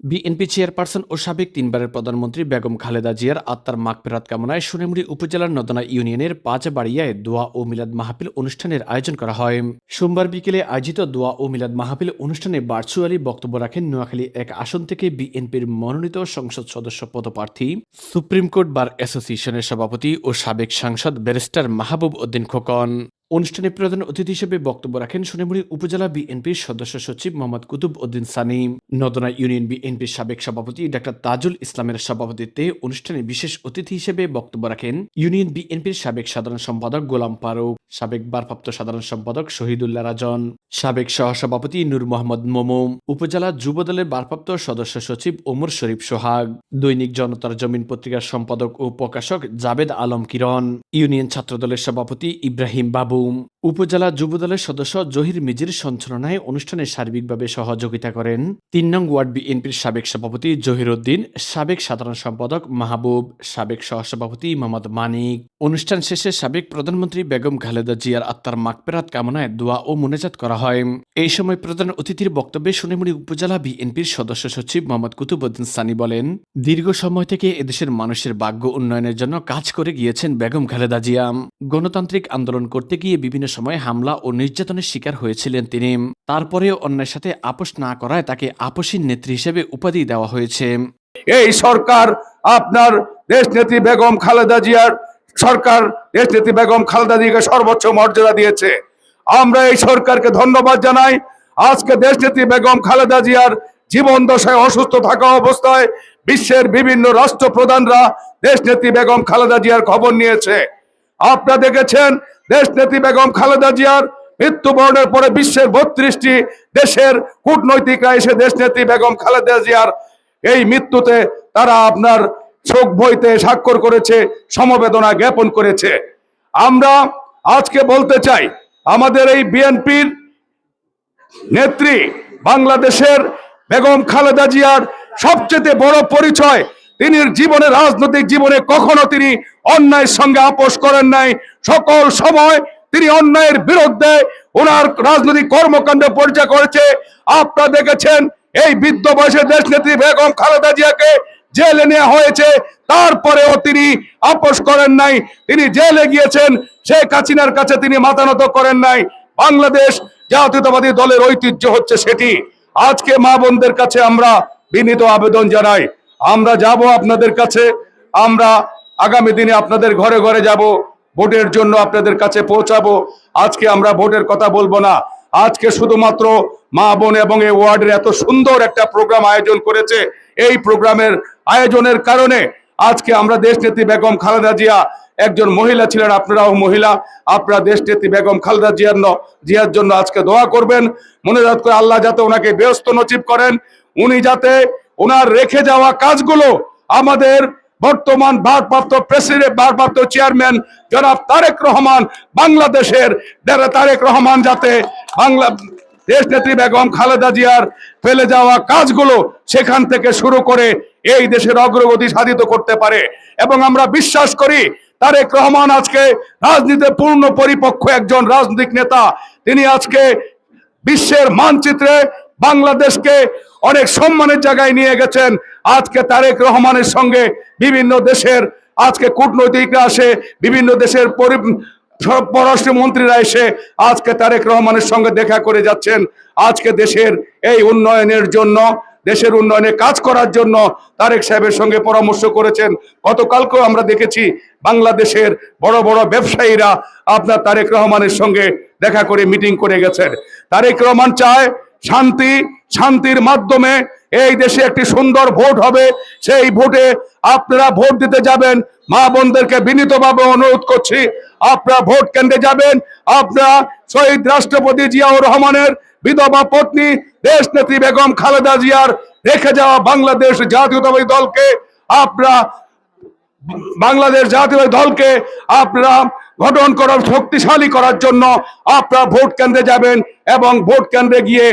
BNP chairperson ও সাবেক তিনবারের প্রধানমন্ত্রী বেগম খালেদা জিয়ার আত্মার মাগফেরাত কামনায় সোনামুড়ি উপজেলার নদনা ইউনিয়নের পাঁচবাড়িয়ায় দোয়া ও মিলাদ মাহফিল অনুষ্ঠানের আয়োজন করা হয়। সোমবার বিকেলে আয়োজিত দোয়া ও মিলাদ মাহফিল অনুষ্ঠানে ভার্চুয়ালি বক্তব্য রাখেন নোয়াখালী এক আসন থেকে বিএনপির মনোনীত সংসদ সদস্য পদপ্রার্থী, সুপ্রিম কোর্ট বার অ্যাসোসিয়েশনের সভাপতি ও সাবেক সাংসদ ব্যারিস্টার মাহবুব উদ্দিন খোকন। অনুষ্ঠানে প্রধান অতিথি হিসেবে বক্তব্য রাখেন সোনামুড়ি উপজেলা বিএনপির সদস্য সচিব মোহাম্মদ কুতুব উদ্দিন সানি নদনা ইউনিয়ন বিএনপির সাবেক সভাপতি ডাক্তার তাজুল ইসলামের সভাপতিত্বে অনুষ্ঠানে বিশেষ অতিথি হিসেবে বক্তব্য রাখেন ইউনিয়ন বিএনপির সাবেক সাধারণ সম্পাদক গোলাম ফারুক, সাবেক ভারপ্রাপ্ত সাধারণ সম্পাদক শহীদুল্লাহ রাজন, সাবেক সহসভাপতি নূর মোহাম্মদ মোমো, উপজেলা যুবদলের ভারপ্রাপ্ত সদস্য সচিব ওমর শরীফ সোহাগ, দৈনিক জনতার জমিন পত্রিকার সম্পাদক ও প্রকাশক জাবেদ আলম কিরণ, ইউনিয়ন ছাত্রদলের সভাপতি ইব্রাহিম বাবু boom. উপজেলা যুবদলের সদস্য জহির মিজির সঞ্চালনায় অনুষ্ঠানে সার্বিকভাবে সহযোগিতা করেন। তিন নং ওয়ার্ড বিএনপির সাবেক সভাপতি জহির উদ্দিন সাবেক সাধারণ সম্পাদক মাহবুব, সাবেক সহসভাপতি মোহাম্মদ মানিক। অনুষ্ঠান শেষে সাবেক প্রধানমন্ত্রী বেগম খালেদা জিয়ার আত্মার মাকপেরাত কামনায় দোয়া ও মোনাজাত করা হয়। এই সময় প্রধান অতিথির বক্তব্যে সোনামুড়ি উপজেলা বিএনপির সদস্য সচিব মোহাম্মদ কুতুবুদ্দিন সানি বলেন, দীর্ঘ সময় থেকে এদেশের মানুষের ভাগ্য উন্নয়নের জন্য কাজ করে গিয়েছেন বেগম খালেদা জিয়া। গণতান্ত্রিক আন্দোলন করতে গিয়ে বিভিন্ন সময় হামলা ও নির্যাতনের শিকার হয়েছিলেন তিনি। তারপরেও অন্যের সাথে আপোষ না করায় তাকে আপসীর নেত্রী হিসেবে উপাধি দেওয়া হয়েছে। এই সরকার আপনার দেশনেত্রী বেগম খালেদা জিয়ার সরকার দেশনেত্রী বেগম খালেদা জিয়াকে সর্বোচ্চ মর্যাদা দিয়েছে। আমরা এই সরকারকে ধন্যবাদ জানাই। আজকে দেশনেত্রী বেগম খালেদা জিয়ার জীবন দশায় অসুস্থ থাকা অবস্থায় বিশ্বের বিভিন্ন রাষ্ট্রপ্রধানরা দেশনেত্রী বেগম খালেদা জিয়ার খবর নিয়েছে। আপনারা দেখেছেন দেশনেত্রী বেগম খালেদা জিয়ার মৃত্যুবরণের পরে বিশ্বের বত্রিশটি দেশের কূটনৈতিকরা এসে দেশ দেশনেত্রী বেগম খালেদা জিয়ার এই মৃত্যুতে তারা আপনার শোক বইতে স্বাক্ষর করেছে, সমবেদনা জ্ঞাপন করেছে। আমরা আজকে বলতে চাই, আমাদের এই বিএনপির নেত্রী বাংলাদেশের বেগম খালেদা জিয়ার সবচেয়ে বড় পরিচয়, তিনি জীবনে রাজনৈতিক জীবনে কখনো তিনি অন্যায়ের সঙ্গে আপোষ করেন নাই সকল সময় তিনি অন্যায়ের বিরুদ্ধে ওনার রাজনৈতিক কর্মকাণ্ড পরিচয় করেছে। আপনারা দেখেছেন, এই বৃদ্ধ বয়সে দেশ নেত্রী বেগম খালেদা জিয়াকে জেলে নেওয়া হয়েছে। তারপরেও তিনি আপোষ করেন নাই। তিনি জেলে গিয়েছেন, শেখ হাসিনার কাছে তিনি মাথা নত করেন নাই। বাংলাদেশ জাতীয়তাবাদী দলের ঐতিহ্য হচ্ছে সেটি। আজকে মা বোনদের কাছে আমরা বিনীত আবেদন জানাই। আমরা যাব আপনাদের কাছে। আমরা আগামী দিনে আপনাদের ঘরে ঘরে যাব। ভোটের জন্য আপনাদের কাছে পৌঁছাবো। আজকে আমরা ভোটের কথা বলব না। আজকে শুধুমাত্র মা বোন এবং এই ওয়ার্ডের এত সুন্দর একটা প্রোগ্রাম আয়োজন করেছে। এই প্রোগ্রামের আয়োজনের কারণে আজকে আমরা দেশনেত্রী বেগম খালেদা জিয়া একজন মহিলা ছিলেন, আপনারাও মহিলা। আপনারা দেশনেত্রী বেগম খালেদা জিয়ার জিয়ার জন্য আজকে দোয়া করবেন। মনে রাখ করে আল্লাহ যাতে ওনাকে ব্যস্ত নচিব করেন। উনি যাতে ওনার রেখে যাওয়া কাজগুলো আমাদের বর্তমান ভারপ্রাপ্ত প্রেসিডেন্ট ভারপ্রাপ্ত চেয়ারম্যান জনাব তারেক রহমান বাংলাদেশের তারেক রহমান যাতে বাংলা দেশ নেত্রী বেগম খালেদা জিয়ার ফেলে যাওয়া কাজগুলো সেখান থেকে শুরু করে এই দেশের অগ্রগতি সাধিত করতে পারে। এবং আমরা বিশ্বাস করি তারেক রহমান আজকে রাজনীতিতে পূর্ণ পরিপক্ষ একজন রাজনৈতিক নেতা। তিনি আজকে বিশ্বের মানচিত্রে বাংলাদেশকে অনেক সম্মানের জায়গায় নিয়ে গেছেন। আজকে তারেক রহমানের সঙ্গে বিভিন্ন দেশের, আজকে কূটনৈতিকরা আসে, বিভিন্ন দেশের পররাষ্ট্রমন্ত্রীরা এসে আজকে তারেক রহমানের সঙ্গে দেখা করে যাচ্ছেন। আজকে দেশের এই উন্নয়নের জন্য, দেশের উন্নয়নে কাজ করার জন্য তারেক সাহেবের সঙ্গে পরামর্শ করেছেন। গতকালকেও আমরা দেখেছি বাংলাদেশের বড় বড় ব্যবসায়ীরা আপনার তারেক রহমানের সঙ্গে দেখা করে মিটিং করে গেছেন। তারেক রহমান চায় শান্তি শান্তির মাধ্যমে এই দেশে একটি সুন্দর ভোট হবে। সেই ভোটে আপনারা ভোট দিতে যাবেন। মা বোনদেরকে বিনীতভাবে অনুরোধ করছি, আপনারা ভোট কেন্দ্রে যাবেন। আপনারা শহীদ রাষ্ট্রপতি জিয়াউর রহমানের বিধবা পত্নী দেশ নেত্রী বেগম খালেদা জিয়ার রেখে যাওয়া বাংলাদেশ জাতীয়তাবাদী দলকে, আপনারা বাংলাদেশ জাতীয় দলকে, আপনারা গঠন করার, শক্তিশালী করার জন্য আপনারা ভোট কেন্দ্রে যাবেন এবং ভোট কেন্দ্রে গিয়ে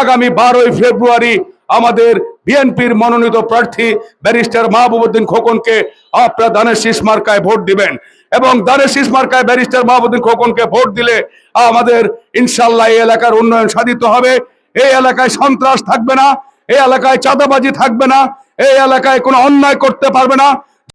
আগামী বারোই ফেব্রুয়ারি আমাদের বিএনপির মনোনীত প্রার্থী ব্যারিস্টার মাহবুবুদ্দিন খোকনকে আপনারা দানের শীষ মার্কায় ভোট দিবেন এবং দানের শীষ মার্কায় ব্যারিস্টার মাহবুদ্দিন খোকনকে ভোট দিলে আমাদের ইনশাল্লাহ এই এলাকার উন্নয়ন সাধিত হবে। এই এলাকায় সন্ত্রাস থাকবে না, এই এলাকায় চাঁদাবাজি থাকবে না, এই এলাকায় কোনো অন্যায় করতে পারবে না।